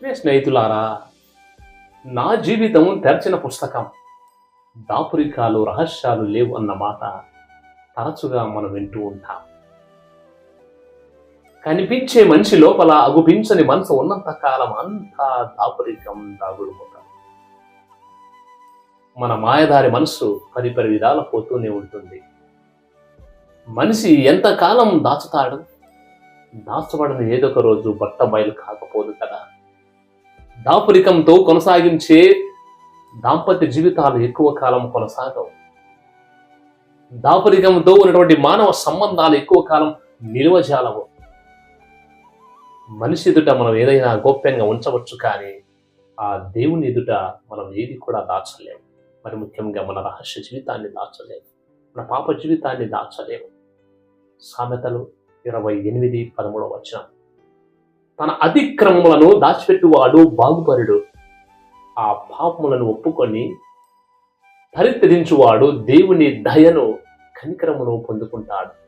ప్రియ స్నేహితులారా నా జీవితం తెరచిన పుస్తకం. దాపురికాలు రహస్యాలు లేవు అన్న మాట తరచుగా మనం వింటూ ఉంటాం. కనిపించే మనిషి లోపల అగుపించని మనసు ఉన్నంత కాలం అంతా దాపురికం దాగుడుమూట మన మాయదారి మనసు పరిపరి విధాల పోతూనే ఉంటుంది. మనిషి ఎంతకాలం దాచుతాడు? దాచబడిన ఏదొక రోజు బట్ట బయలు కాకపోదు కదా. దాపురికంతో కొనసాగించే దాంపత్య జీవితాలు ఎక్కువ కాలం కొనసాగవు. దాపురికంతో ఉన్నటువంటి మానవ సంబంధాలు ఎక్కువ కాలం నిలువజాలవు. మనిషి ఎదుట మనం ఏదైనా గోప్యంగా ఉంచవచ్చు కానీ ఆ దేవుని ఎదుట మనం ఏది కూడా దాచలేము. మరి ముఖ్యంగా మన రహస్య జీవితాన్ని దాచలేము. మన పాప జీవితాన్ని దాచలేము. సామెతలు ఇరవై ఎనిమిది పదమూడవ వచ్చిన తన అతిక్రమములను దాచిపెట్టువాడు బాగుపరుడు. ఆ పాపములను ఒప్పుకొని పరిత్యజించువాడు దేవుని దయను కనికరమును పొందుకుంటాడు.